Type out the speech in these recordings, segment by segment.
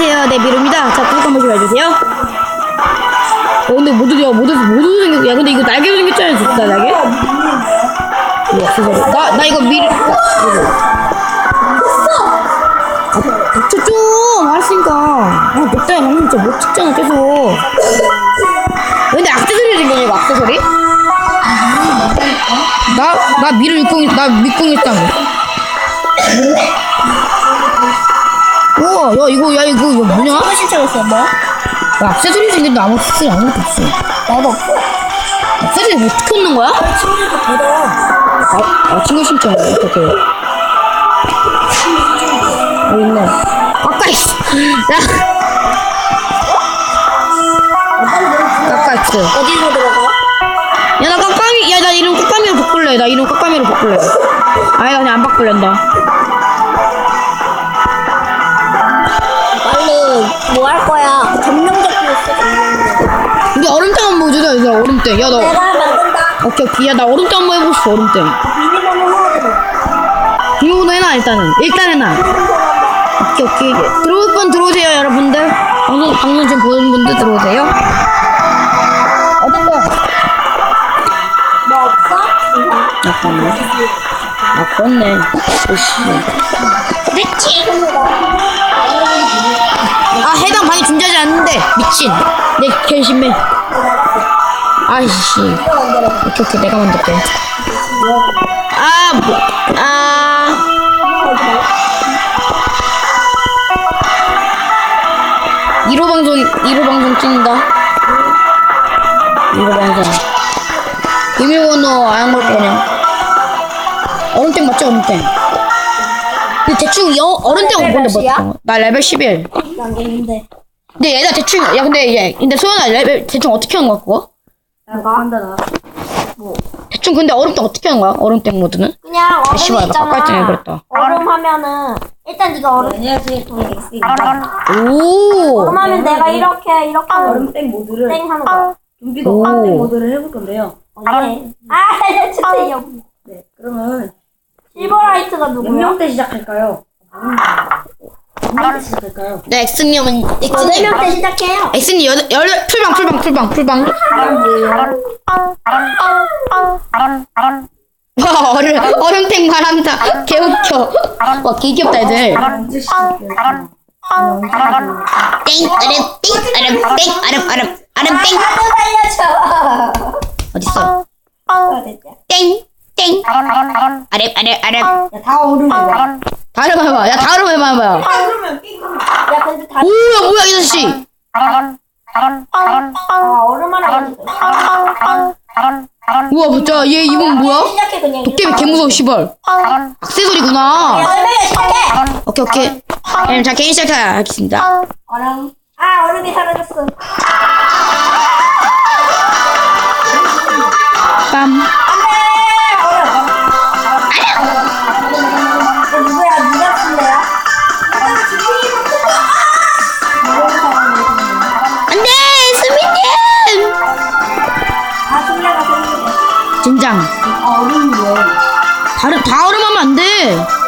안녕하세요. 네, 미루입니다. 자, 구독 한 번씩 해주세요. 어, 근데 모두, 야, 모두, 모두 생겼, 야, 근데 이거 날개도 생겼잖아, 진짜, 날개? 이거 액세서리. 나, 나 이거 미리, 아, 닥쳐 좀! 알았으니까. 아, 늑대야, 방금 진짜 못 찍잖아, 계속. 근데 액세서리 생겼냐, 이거 액세서리? 나, 나 미를 육공, 나 밑공 했다며. 우와, 야, 이거, 야, 이거, 이거 뭐냐? 누가 신청했어, 뭐? 야, 액세서리 생겼는데 아무 쓰 아무것도 없어. 나도 없어. 액세서리 뭐 어떻게 얻는 거야? 친구니까 받아. 아, 아 친구 신청 어떻게? 여기 있네. 가까이. 야, 가까이 있어. 어디로 들어가? 야, 나 깜깜이, 야, 나 이름 깜깜이로 바꿀래. 나 이름 깜깜이로 바꿀래. 아니, 나 그냥 안 바꿀랜다. 뭐 할 거야? 점령 잡고 있어, 점령. 근데 얼음땡 한번 보여주자, 얼음땡. 야, 너. 내가 만든다. 오케이, 오케이. 야, 나 얼음땡 한번 싶어, 얼음땡. 비밀번호 해놔, 일단은. 일단 해놔. 오케이, 오케이. 들어올 분 들어오세요, 여러분들. 방송, 방송 지금 보는 분들 들어오세요. 어떤 거야? 뭐 없어? 잠깐만. 아, 그렇네. 오씨. 그렇지. 아, 해당 방이 존재하지 않는데. 미친. 내 개심해. 아이씨. 오케이, 오케이. 내가 만들게. 아, 뭐, 아. 일호 방송, 일호 방송 찍는다. 일호 방송. 비밀번호 안걸 거냐? 얼음땡 맞죠, 얼음땡? 대충 여, 얼음땡 레벨 뭔데 몇이야? 뭐? 나 레벨 11. 난 있는데. 근데 얘가 대충, 야, 근데 얘, 근데 소연아 레벨 대충 어떻게 하는 거야, 그거? 내가 한다, 나. 대충 근데 얼음땡 어떻게 하는 거야? 얼음땡 모드는? 그냥 얼음 씨발, 나 있잖아. 깎을 때 그랬다. 얼음 하면은 일단 네가 얼음. 안녕하세요. 오! 얼음 하면 내가 이렇게 이렇게 얼음 땡 모드를 땡 하는 거야. 좀비가 오. 땡 모드를 해볼 건데요. 어, 예. 아, 알려주세요. 네, 그러면 실버라이트가 몇 누구야? 명 때 시작할까요? 몇명때 시작할까요? 네, 여덟 X님. 명때 시작해요. X님, 여, 열, 풀방, 풀방, 풀방, 풀방. 와, 얼음, 얼음땡 말한다. 개웃겨. 와, 개 귀엽다, 애들. 언제 시작할까요? 땡, 얼음, 땡, 얼음, 땡, 얼음, 얼음, 얼음, 땡. 나도 살려줘. 어딨어? 어, 됐다. 땡, 땡. 얼음, 얼음, 얼음. 야, 다 얼음이야. 다름 해봐. 야, 다름 해봐, 해봐. 야, 근데 다. 오야, 뭐야, 이 자식. 아, 있어. 우와, 진짜, 얘 이분 뭐야? 시작해, 그냥. 도깨비 개 무서워, 씨발. 악세소리구나. 여덟 명에 시작해. 오케이, 오케이. 그럼 자, 개인 시작하겠습니다. 얼음. 아, 얼음이 사라졌어. 빰. 다름, 다 얼음하면 안 돼.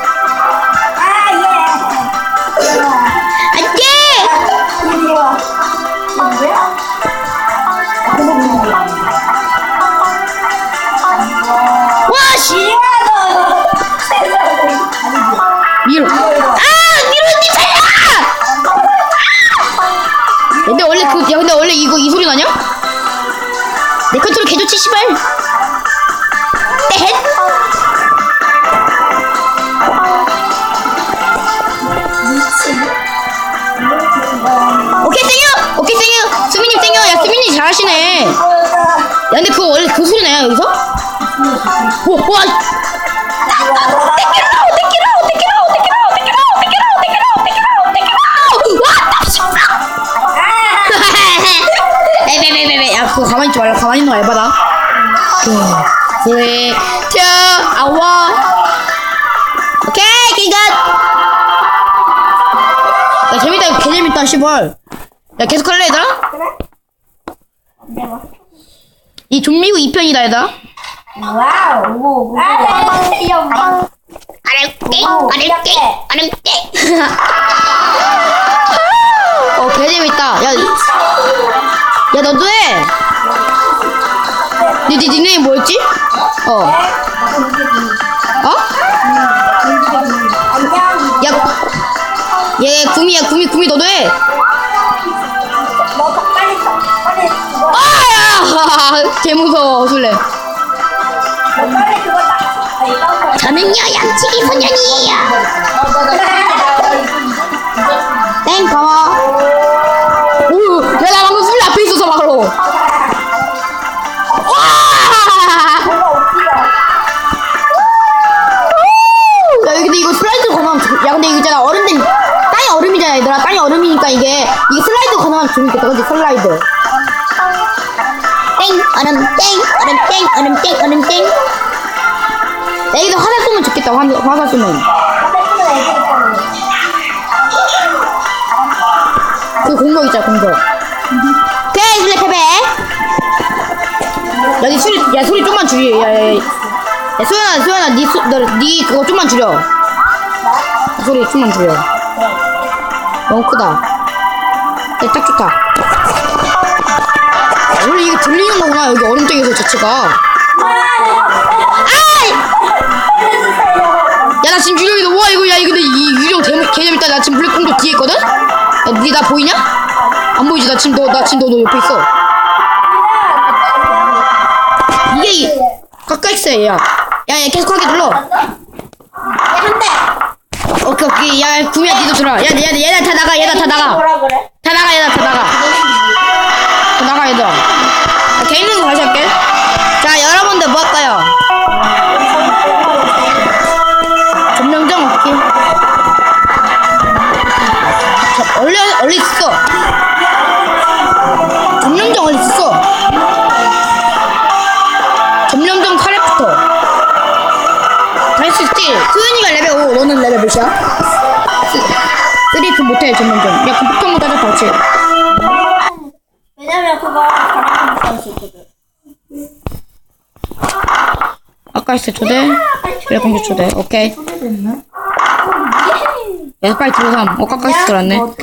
수민님 잘하시네. 야, 근데 그거 원래 그 소리 나요, 여기서? 와, 와! 야 그거 가만히 있지 말라 가만히 있는 거 알바다 그래 자 아와 오케이 기갓 야 재밌다 이거 개 재밌다 시벌 야 계속 할래 얘들아? 이 좀비고 2편이다 얘들아 와우. 오, 아, 네, 네, 네. 아름땡 오, 아름땡 시작해. 아름땡 야, 야 너도 해. 니, 니 닉네임 뭐였지? 어. 어? 안녕. 야, 얘 구미야 구미 구미 너도 해. 아야, 개 무서워 술래. 저는요 양치기 소년이에요. 땡 고마워. 오, 야 나 방금 술래 앞에 있어서 바로. 와! 야 근데 이거 슬라이드 좋- 야 근데 이거 있잖아 얼음들 땅이 얼음이잖아 얘들아 땅이 얼음이니까 이게 이게 슬라이드 가능하면 좋겠다 그지 슬라이드 땡 얼음 땡 얼음 땡 얼음 땡 얼음 땡. 여기서 화살 쏘면 좋겠다 화, 화살 쏘면. 그 공격 있잖아 공격. 오케이 슬래 패배? 야니 소리 야 소리 좀만 줄여 야 소연아 소연아 니, 소, 너, 니 그거 좀만 줄여. 소리 좀만 줄여. 너무 크다. 야, 딱 좋다 아, 원래 이게 들리는 거구나 여기 얼음땡에서 자체가. 아이! 야나 지금 유령이다. 와 이거 야 이거 근데 이 유령 개념, 개념 있다. 나 지금 블랙공도 뒤에 있거든? 야니 나 보이냐? 안 보이지? 나 지금 너나 지금 너, 너 옆에 있어. 이게 이- 가까이 있어 얘야. 야야 계속하게 눌러. 한 대. 오케이 오케이. 야 구미야 니도 들어 야 얘네 얘네 다 나가. 얘네 다 나가? 다 나가 얘네 다 나가 다 할 수 있지? 수현이가 레벨 5 너는 레벨 몇이야? 쓰리 그 못해 점령정 야그 폭탄 못 하자 같이 왜냐면 그거 가방 할수 있거든. 아까 했어 초대? 그래 공주 초대. 오케이. 야 빨리 들어삼 어 가까이서 들어왔네. 어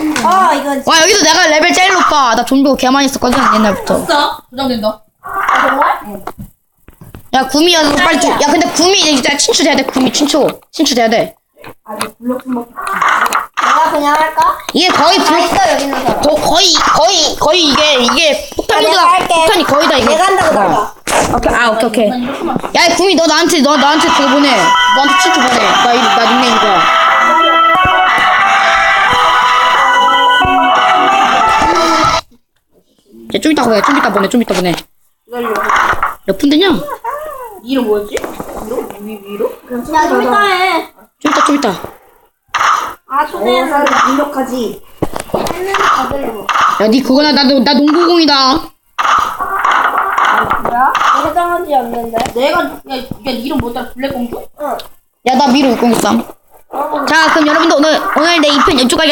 이건 와 여기도 내가 레벨 제일 높아. 나 좀비 개 많이 했었거든 옛날부터. 됐어. 고정된다. 정말? 야 구미야 너 빨리 좀- 야 근데 구미 진짜 친추돼야 돼 구미 친추 친추돼야 돼 내가 그냥 할까? 이게 거의 다 불 있어 여기 있는 사람. 거, 거의 거의 거의 이게 이게 폭탄 아, 내가 모드가 할게. 폭탄이 거의 다 이게 내가 한다고 어. 나가. 오케이 아 오케이 오케이. 야 구미 너 나한테 너 나한테 그거 보내 너한테 친추 보내 나, 이- 나 닉네임 이거야 야좀 이따 보내 좀 이따 보내 좀 이따 보내 몇분 되냐? 이름 뭐였지? 위로? 위, 위로? 야좀 이따 해. 좀 이따 좀 이따 아 초대는 완벽하지. 해는 받으려고. 야니 그거나 나도 나 농구공이다 뭐야? 해당하지 않는데. 내가, 야, 야, 이름 뭐더라? 블랙공주? 응. 야나 미로 603 자 그럼 여러분들 오늘 오늘 내 2편 연주까지